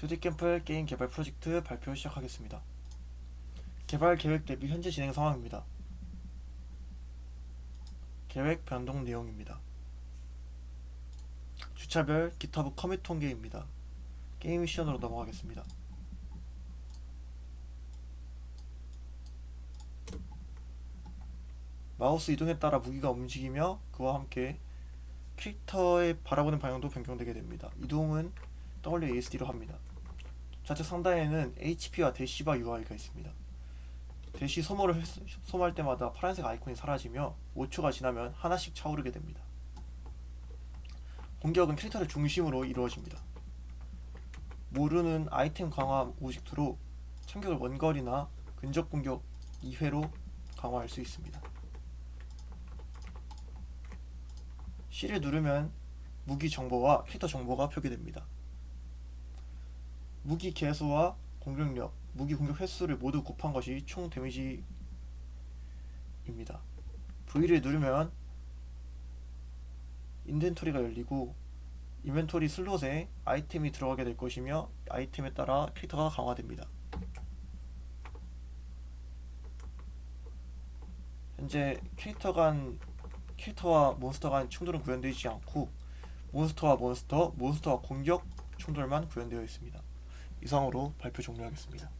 2D 캠플 게임 개발 프로젝트 발표 시작하겠습니다. 개발 계획 대비 현재 진행 상황입니다. 계획 변동 내용입니다. 주차별 기타브 커밋 통계입니다. 게임 미션으로 넘어가겠습니다. 마우스 이동에 따라 무기가 움직이며 그와 함께 캐릭터의 바라보는 방향도 변경되게 됩니다. 이동은 WASD로 합니다. 좌측 상단에는 HP와 대시바 UI가 있습니다. 대시 소모를 했, 소모할 때마다 파란색 아이콘이 사라지며 5초가 지나면 하나씩 차오르게 됩니다. 공격은 캐릭터를 중심으로 이루어집니다. 모르는 아이템 강화 오직트로 참격을 원거리나 근접 공격 2회로 강화할 수 있습니다. C를 누르면 무기 정보와 캐릭터 정보가 표기됩니다. 무기 개수와 공격력, 무기 공격 횟수를 모두 곱한 것이 총 데미지입니다. V를 누르면 인벤토리가 열리고 인벤토리 슬롯에 아이템이 들어가게 될 것이며 아이템에 따라 캐릭터가 강화됩니다. 현재 캐릭터 간 캐릭터와 몬스터 간 충돌은 구현되지 않고 몬스터와 몬스터, 몬스터와 공격 충돌만 구현되어 있습니다. 이상으로 발표 종료하겠습니다.